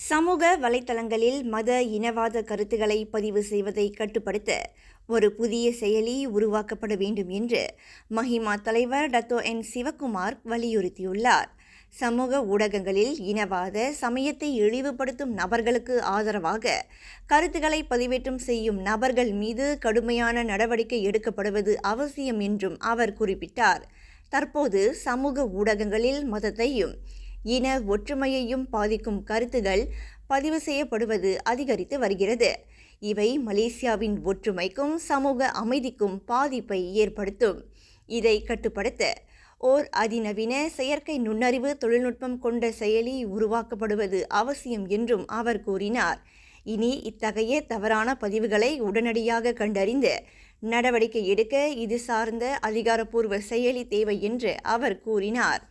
சமூக வலைத்தளங்களில் மத இனவாத கருத்துக்களை பதிவு செய்வதை கட்டுப்படுத்த ஒரு புதிய செயலி உருவாக்கப்பட வேண்டும் என்று மஹிமா தலைவர் டத்தோ என் சிவகுமார் வலியுறுத்தியுள்ளார். சமூக ஊடகங்களில் இனவாத சமயத்தை இழிவுபடுத்தும் நபர்களுக்கு ஆதரவாக கருத்துக்களை பதிவேற்றம் செய்யும் நபர்கள் மீது கடுமையான நடவடிக்கை எடுக்கப்படுவது அவசியம் என்றும் அவர் குறிப்பிட்டார். தற்போது சமூக ஊடகங்களில் மதத்தையும் இன ஒற்றுமையையும் பாதிக்கும் கருத்துகள் பதிவு செய்யப்படுவது அதிகரித்து வருகிறது. இவை மலேசியாவின் ஒற்றுமைக்கும் சமூக அமைதிக்கும் பாதிப்பை ஏற்படுத்தும். இதை கட்டுப்படுத்த ஓர் அதிநவீன செயற்கை நுண்ணறிவு தொழில்நுட்பம் கொண்ட செயலி உருவாக்கப்படுவது அவசியம் என்றும் அவர் கூறினார். இனி இத்தகைய தவறான பதிவுகளை உடனடியாக கண்டறிந்து நடவடிக்கை எடுக்க இது சார்ந்த அதிகாரப்பூர்வ செயலி தேவை என்று அவர் கூறினார்.